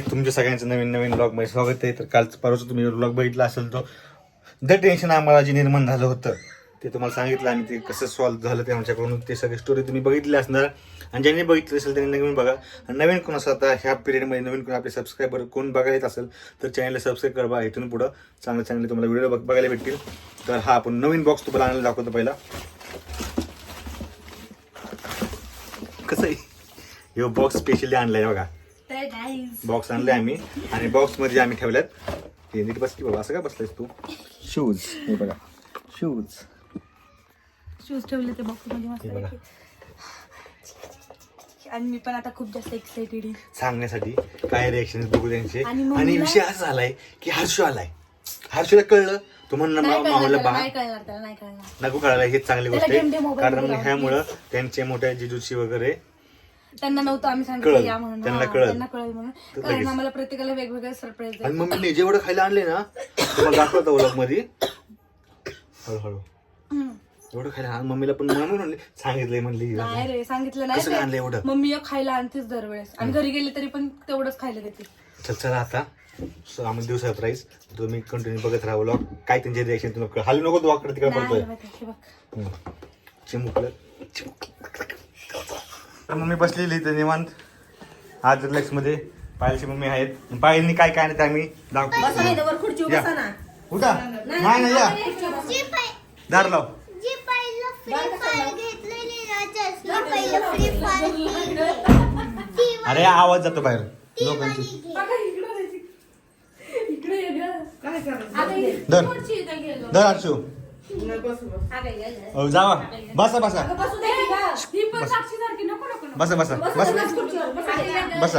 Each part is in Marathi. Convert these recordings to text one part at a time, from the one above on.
तुमच्या सगळ्यांचं नवीन नवीन ब्लॉगमध्ये स्वागत आहे. तर कालचं परवाचं तुम्ही ब्लॉग बघितला असेल तो द टेन्शन आम्हाला जे निर्माण झालं होतं ते तुम्हाला सांगितलं आणि ते कसं सॉल्व्ह झालं ते आमच्याकडून ते सगळे स्टोरी तुम्ही बघितली असणार. आणि ज्यांनी बघितली असेल त्यांनी नवीन बघा. आणि नवीन कोण असं आता ह्या पिरियडमध्ये नवीन कोण आपले सबस्क्रायबर कोण बघायला येत असेल तर चॅनलला सबस्क्राईब करा इथून पुढं चांगले चांगले तुम्हाला व्हिडिओ बघ बघायला भेटतील. तर हा आपण नवीन बॉक्स तुम्हाला आणायला दाखवतो पहिला. कसं आहे? हे बॉक्स स्पेशली आणलाय बघा. बॉक्स आणले आम्ही. आणि बॉक्समध्ये आम्ही ठेवल्यात. हे नीट बस की बाबा असं का बसलायस तू? शूज हे बघा. शूज शूज ठेवले ते बॉक्समध्ये बघा. मस्त आणि मी पण आता खूप जास्त एक्साइटेड आहे. सांगण्यासाठी काय रिएक्शन बघू त्यांचे. आणि विषय असा झालाय की हर्षू आलाय. हर्षूला कळलं. तो म्हणलं नाही मा- कळणार माहोला त्याला, बा नाही कळणार त्याला नाही कळणार. नको कळायला हेच चांगली त्याला गोष्ट game day आहे mobile कारण मध्ये लावून ह्यामुळं त्यांचे मोठ्या जिजूची वगैरे त्यांना नव्हतं आम्ही कळलं. सांगितलं या म्हणून. त्यांना हा, कळलं. त्यांना कळलं म्हणून. कारण लगेच. आम्हाला प्रत्येकाला वेगवेगळे सरप्राईज आणि मम्मीने जेवढं खायला आणले ना तुम्हाला दाखवतं व्लॉगमध्ये हळूहळू एवढं खायला आण. मम्मीला पण मम्मी म्हणली सांगितलंय म्हणली नाही रे सांगितलं कसं काय आणलं नाही एवढं? मम्मी एक खायला आणतेच दरवेळेस. आणि घरी गेले तरी पण तेवढंच खायला देते. तर चला आता. सो आम्ही देऊ सरप्राईज तुम्ही कंटिन्यू बघत राहा व्लॉग काय त्यांचे रिएक्शन तुम्ही हलू नको तू वाकडे तिकडे नाही पडतोय. हे बघ. चिमुकलं. चिमुकलं. तर मम्मी बसलेली इथे निवांत. आज रिलॅक्समध्ये पायलची मम्मी आहेत. पायलनी काय काय नाही ते आम्ही दाखवतो या. उठा. नाही नाही या. दार लाव. ना अरे आवाज जातो बाहेर. लोकांची. घे. इकडे ये अहो, जावा. बसा बसा. बसू. ही. बसा. बसा बसू.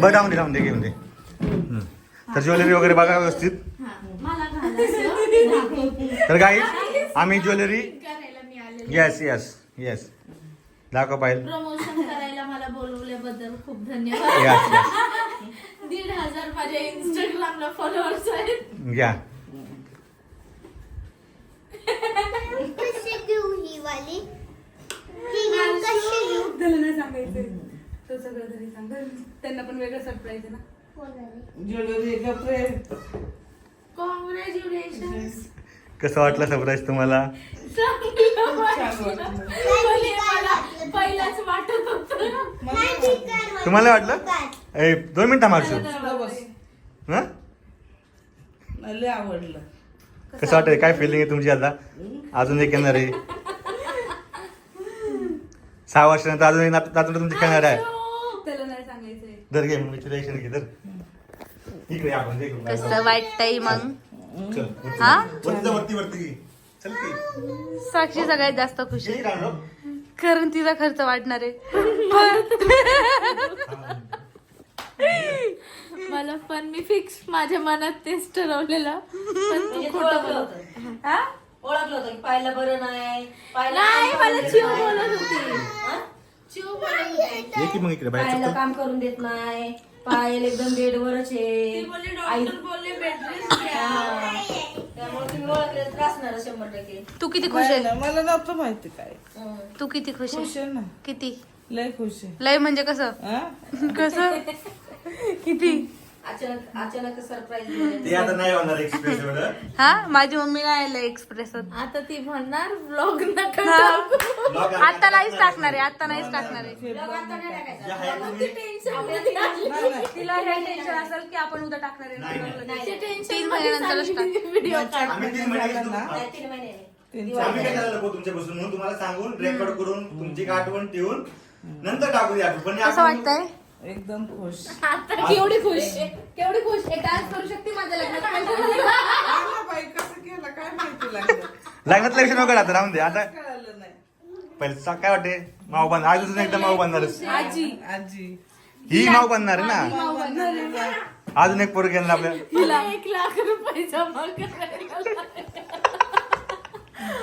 बरं राहून दे राहून दे घेऊन दे. तर ज्वेलरी वगैरे बघा व्यवस्थित. तर काही आम्ही ज्वेलरी येस येस येस दाखव पाहिजे प्रमोशन करायला मला बोलवल्याबद्दल खूप धन्यवाद. येस येस दीड हजार माझ्या इंस्टाग्रामला फॉलोअर्स आहेत. घ्या. कशी घेऊ ही वाली? ही घेऊ कशी घेऊ त्याला नाही सांगायचंय. तो सगळं घरी सांग. त्यांना पण वेगळं सरप्राईज आहे ना. कॉंग्रॅच्युलेशन कसं वाटलं सरप्राईज तुम्हाला? मला पहिलाच वाटत होत. नाही ठीक आहे तुम्हाला वाटलं? ए दोन मिनिटं मारशू बस हा? मला आवडलं. कसं वाटतंय? काय फिलिंग आहे तुमची आता? अजून एक येणार आहे. सहा वर्षानंतर अजून एक नात- नातू तुमची येणार आहे. त्याला नाही सांगायचंय. धर घे मम्मीची रिएक्शन घे धर. इकडे आपण इकडे. कसं वाटतंय मग? चल वरती हा? जा. वरती जा, वरती वरती. घे. चल की. साक्षी सगळ्यात जास्त खुश आहे. कारण तिचा खर्च वाटणार आहे. मला पण मी फिक्स माझ्या मनात तेच ठरवलेलं. पण तू खोटं बोलत हा? ओळखलं होतं की पाहिलं बरं नाही नाही काम मला करून चिव देत बोलत नाही. होती. हा? चिव बोलत होती. ये की मग इकडे बाहेर पाहिलं चल. काम करून देत नाही. पायल एकदम बेडवरच आहे. ती बोलली आई- डॉक्टर बोलले बेड रेस्ट घ्या. हा. त्यामुळे तुम्ही ओळखले तर असणार शंभर टक्के. तू किती खुश आहे? ना, मला नव्हतं माहिती काय. हं. तू किती खुश खुश आहे आहे ना. किती? लय खुश आहे. लय म्हणजे कसं? हा? कसं? किती? अचानक अचानक सरप्राईज ते आता नाही होणार एक्सप्रेस एवढं. हा? माझी मम्मी नाही आलं एक्सप्रेस आता ती म्हणणार ब्लॉग नका. टाकू. Vlog आता नाहीच टाकणार. आहे आता नाहीच टाकणार आहे. जे आहे तुम्ही- टेन्शनमध्ये आली. तिला हे टेन्शन असेल की आपण उद्या टाकणार नाही, आहे. ते तीन मध्ये महिन्यानंतरच चालली व्हिडिओ काढ आम्ही तीन महिने घेतलो. नाही, तीन महिने नाही. तीन आम्ही काय करायला नको तुमच्यापासून? म्हणून तुम्हाला सांगून रेकॉर्ड करून तुमची एक आठवण ठेवून नंतर टाकू द्या पण कसं वाटतंय? एकदम खुश. आता केवढी खुश? केवढी खुश? आहे डान्स करू शकते माझ्या लग्नात. हा बाई कसं केलं? काय माहिती लागलं लग्नातल्या विषय नको आता राहून दे. आता कळालं नाही. पहिले सा- काय वाटते? माऊ बांध आज अजून एकदा माऊ बांधणारच आजी. आजी. ही माऊ बांधणार आहे ना? अजून एक पोरं घेणार आपल्या मला एक लाख रुपये जमा करायला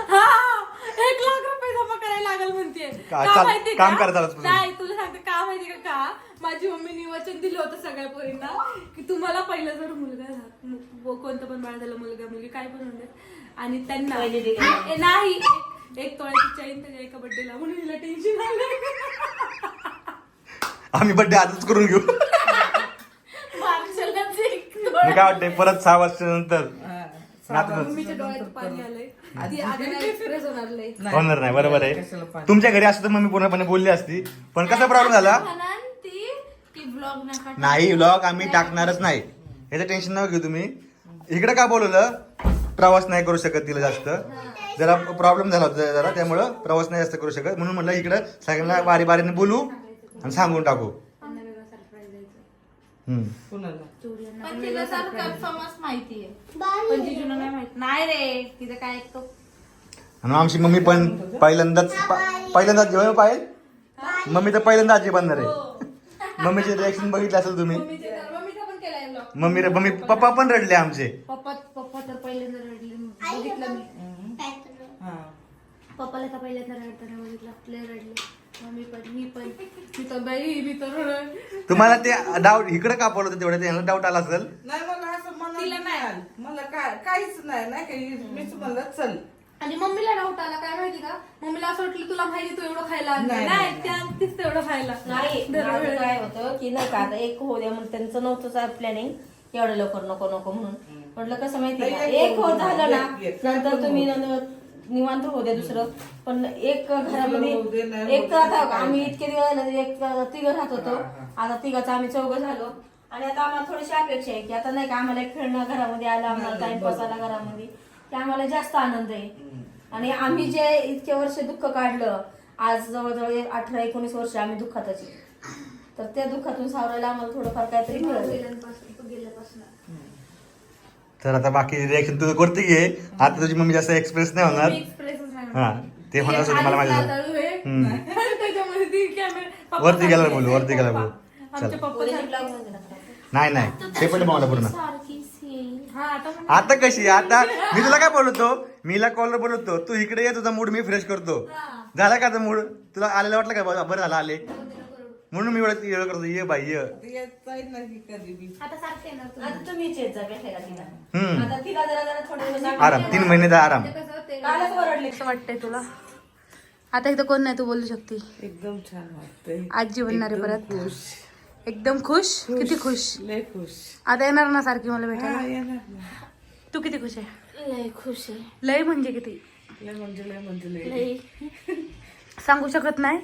हा. एक लाख रुपये जमा करायला लागल म्हणते का- चाल- काम करा चालत पासून. नाही तुला सांगते का माहिती का? का? माझी मम्मीने वचन दिलं होतं सगळ्या पोरींना की तुम्हाला पहिलं जर मुलगा मु- कोणतं पण बाळ झालं मुलगा मुलगी काय पण म्हणते आणि त्यांना पहिले दिलं. ए, नाही एक- एक तोळ्याची चैन त्याच्या एका बड्डेला म्हणून हिला टेन्शन आलं आम्ही बड्डे आजच करून घेऊ. काय वाटतंय परत सहा वर्षानंतर. आता मम्मीच्या डोळ्यात पाणी आलंय. एक्सप्रेस होणार लय. होणार नाही बरोबर आहे? तुमच्या घरी असं तर मम्मी पूर्णपणे बोलली असती. पण कसा प्रॉब्लेम झाला? म्हणाल ती की ब्लॉग नका नाही व्लॉग आम्ही टाकणारच नाही. याचं टेन्शन नका घेऊ तुम्ही. इकडे का बोलवलं? प्रवास नाही करू शकत तिला जास्त. जरा प्रॉब्लेम झाला होता जरा त्यामुळं प्रवास नाही जास्त करू शकत. म्हणून म्हटलं इकडं सगळ्यांना बारी बारीने बोलू आणि सांगून टाकू. पण तिला तर कन्फर्मच माहितीये बाई. पण जिजूला नाही माहीत. नाही रे तिचं काय ऐकतो? आणि आमची मम्मी पण पहिल्यांदाच प- पहिल्यांदाच जेवण पाहिजे मम्मी तर पहिल्यांदा आजी बनणार आहे मम्मीचे रिॲक्शन बघितलं असेल तुम्ही. मम्मीचा पण केलाय vlog. मम्मी मम्मी पप्पा पण रडले आमचे. पप्पा पप्पा तर पहिल्यांदा रडले. बघितलं मी? हा. पप्पाला तर पहिल्यांदा रडताना बघितलं. लय रडले. मम्मी पण मी पण. मी तर बाई मी तर रड तुम्हाला ते डाऊट इकडे का पडलं होतं तेवढं त्यांना डाऊट आला असेल? नाही मला असं मनात नाही. आलं. मला काय काहीच नाही नाही काही मीच म्हणलं चल. आणि मम्मीला डाऊट आला काय माहिती का? मम्मीला असं वाटलं तुला माहिती तू एवढं खायला आणलं. नाही, नाही नाही, त्या तीच तेवढं खायला. नाही. माझं काय होतं की नाही का आता एक होऊ द्या म्हणून त्यांचं नव्हतं प्लॅनिंग एवढं लवकर नको नको म्हणून. म्हटलं कसं माहिती का? नाही, एक एक होत झालं ना एक- एक. नंतर तुम्ही. नंतर निवांत होऊ द्या दुसरं. पण एक होऊ दे, घरामध्ये एक दे, आता आम्ही. इतके दिवस एक तिघं राहत होतो. आता तिघाचं आम्ही चौघं झालो. आणि आता आम्हाला थोडीशी अपेक्षा आहे की आता नाही का आम्हाला एक खेळणं घरामध्ये आलं आम्हाला टाइमपास. आला घरामध्ये. ते आम्हाला जास्त आनंद आहे. आणि आम्ही जे इतके वर्ष दुःख काढलं आज जवळजवळ अठरा एकोणीस वर्ष आम्ही दुःखातच. तर त्या दुःखातून सावरायला आम्हाला थोडंफार काहीतरी मिळालं. तर आता बाकी रिॲक्शन तुझं करते घे. आता तुझी मम्मी जास्त एक्सप्रेस नाही होणार. हा ते होणार असेल मला माहिती झालं लाजाळू आहे. हम्म. आणि त्याच्यामध्ये ती कॅमेरा पप्पा वरती गेला बोलू, वरती गेला. बोलू. नाही नाही. ते पण मला पूर्ण हा आता कशी आता मी तुला काय बोलतो? मीला कॉलर बोलवतो. तू इकडे ये तुझा मूड मी फ्रेश करतो. झाला का मूड तुला आलेला वाटलं का? बरं झालं आले. म्हणून मी एवढं एवढं करतो ये बाई ये. आता सारखे येणार तू. आता तुम्हीच येत जा भेटायला तिला. हम्म. आता तिला जरा जरा थोडे दिवस आराम तीन महिन्याचा आराम. कालच वाटतंय तुला? आता इथं कोण नाही तू बोलू शकते. एकदम छान वाटतंय. आजी बनणार आहे परत. खुश. एकदम खुश? किती खुश? लय खुश. आता येणार ना सारखी मला हा भेटायला येणार ना. तू किती खुश आहे? लय खुश आहे. लय म्हणजे किती? लय म्हणजे लय म्हणजे लय. सांगू शकत नाही?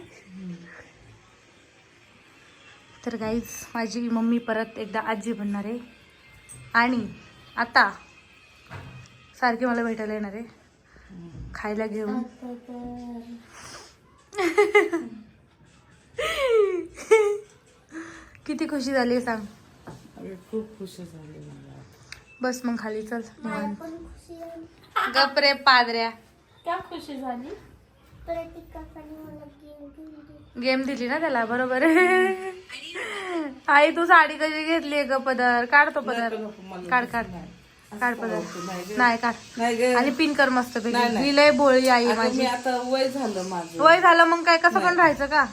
तर गाईज माझी मम्मी परत एकदा आजी बनणार आहे. आणि आता सारखी मला भेटायला येणार आहे. खायला घेऊन. किती खुशी झाली आहे सांग. अरे खूप खुश झाले मला. बस मग खाली चल. निवांत. पण खुशी आहे. गप रे पादऱ्या. क्या खुशी झाली? गेम दिली ना त्याला बरोबर. आई तू साडी कशी घेतली ग पदर? काढ तो पदर. काढ काढ. काढ पदर. नाही काढ. आणि पिन कर मस्त. ही लय भोळी आई माझी. आता वय झालं माझं. वय झालं मग काय कसं पण राहायचं का?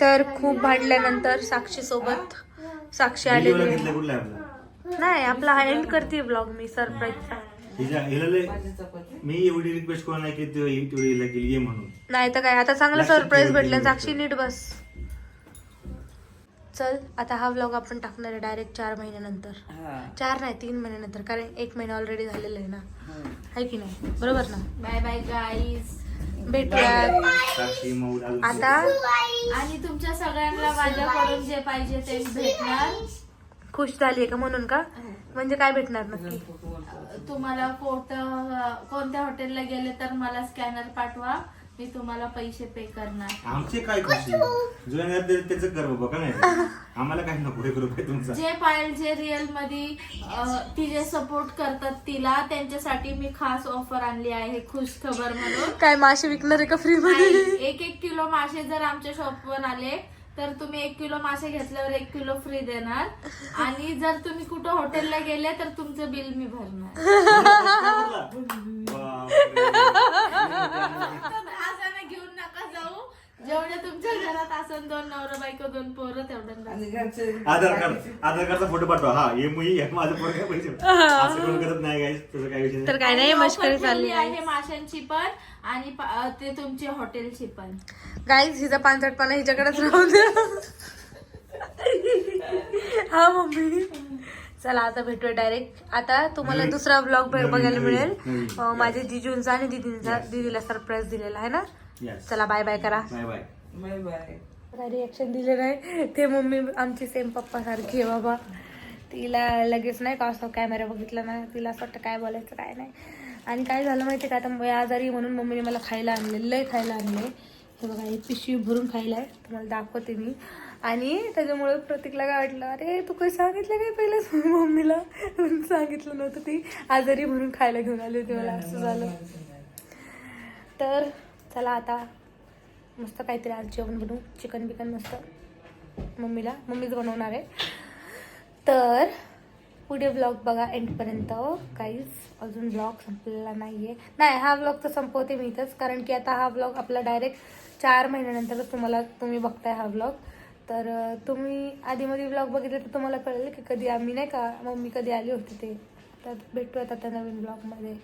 तर खूप भांडल्यानंतर साक्षी सोबत साक्षी आलेली नाही आपला हा एंड करते ब्लॉग मी सरप्राईजचा मी एवढी रिक्वेस्ट कोण नाही तर काय आता चांगलं सरप्राईज भेटलं. साक्षी. नीट बस. चल आता हा व्लॉग आपण टाकणार आहे डायरेक्ट चार महिन्यानंतर. हा. चार नाही तीन महिन्यानंतर कारण एक महिना ऑलरेडी झालेला आहे ना. आहे की नाही? बरोबर ना? बाय बाय गाईज भेटूया. आता आणि तुमच्या सगळ्यांना माझ्याकडून जे पाहिजे ते भेटणार. खुश झाली का म्हणून का? म्हणजे काय भेटणार नक्की? तुम्हाला कोणत्या कोणत्या हॉटेलला गेले तर मला स्कॅनर पाठवा. मी तुम्हाला पैसे पे करणार. आमचे काय खुशी जो येणार ते- त्याचं कर बाबा का नाही? आम्हाला काही नको एक रुपये तुमचा. जे पायल जे रिअलमध्ये अं, ती जे सपोर्ट करतात तिला त्यांच्यासाठी मी खास ऑफर आणली आहे खुश खबर म्हणून. काय मासे विकणार आहे का फ्री मध्ये? एक एक किलो मासे जर आमच्या शॉपवर आले तर तुम्ही एक किलो मासे घेतल्यावर एक किलो फ्री देणार. आणि जर तुम्ही कुठं हॉटेलला गेले तर तुमचं बिल मी भरणार. बापरे. असं घेऊन नका जाऊ जेवढे तुमच्या घरात असन दोन नवरा बायको दोन पोरं तेवढं आणि घरचे आधार कार्ड. आधार कार्डचा फोटो पाठवा. हा हे मुली हे माझं पोरग आहे पैसे. असं कोण करत नाही गाईस तसं काही विषय तर नाही काय नाही offer चालली आहे माशांची पण आणि पा- अं, ते तुमची हॉटेलची पण. गाईज हिचा पानसटपणा हिच्याकडेच राहू द्या हा मम्मी. चला आता भेटूया डायरेक्ट आता तुम्हाला दुसरा ब्लॉग नवीन, बघायला नवीन, मिळेल. नवीन. अं, माझ्या जिजूंचा आणि दिदींचा. दिदीला सरप्राईज दिलेला आहे ना. चला बाय बाय करा. बाय बाय बाय बाय काय रिॲक्शन दिले नाही. ते मम्मी आमची सेम पप्पा सारखी आहे बाबा. तिला लगेच नाही का असं कॅमेरा बघितला ना तिला असं वाटतं काय बोलायचं काय नाही. आणि काय झालं माहिती का? आता मी आजारी म्हणून मम्मीने मला खायला आणले लय खायला आणले. हे बघा हे पिशवी भरून खायला आहे तुम्हाला दाखवते मी. आणि त्याच्यामुळे प्रतीकला काय वाटलं अरे तू काही सांगितलं काय पहिलंच मम्मीला? सांगितलं नव्हतं ती. आजारी म्हणून खायला घेऊन आली होती मला असं झालं. तर चला आता मस्त काहीतरी आज जेवण बनवू. चिकन बिकन मस्त. मम्मीला. मम्मीच बनवणार आहे. तर पुढे ब्लॉग बघा एंडपर्यंत काहीच हो. अजून ब्लॉग संपलेला नाही आहे नाही हा ब्लॉग तर संपवते मी इथंच. कारण की आता हा ब्लॉग आपला डायरेक्ट चार महिन्यानंतरच तुम्हाला तुम्ही बघताय हा ब्लॉग तर तुम्ही आधीमध्ये ब्लॉग बघितले तर तुम्हाला कळेल की कधी आम्ही नाही का मम्मी कधी आली होती ते. तर भेटूयात आता नवीन ब्लॉगमध्ये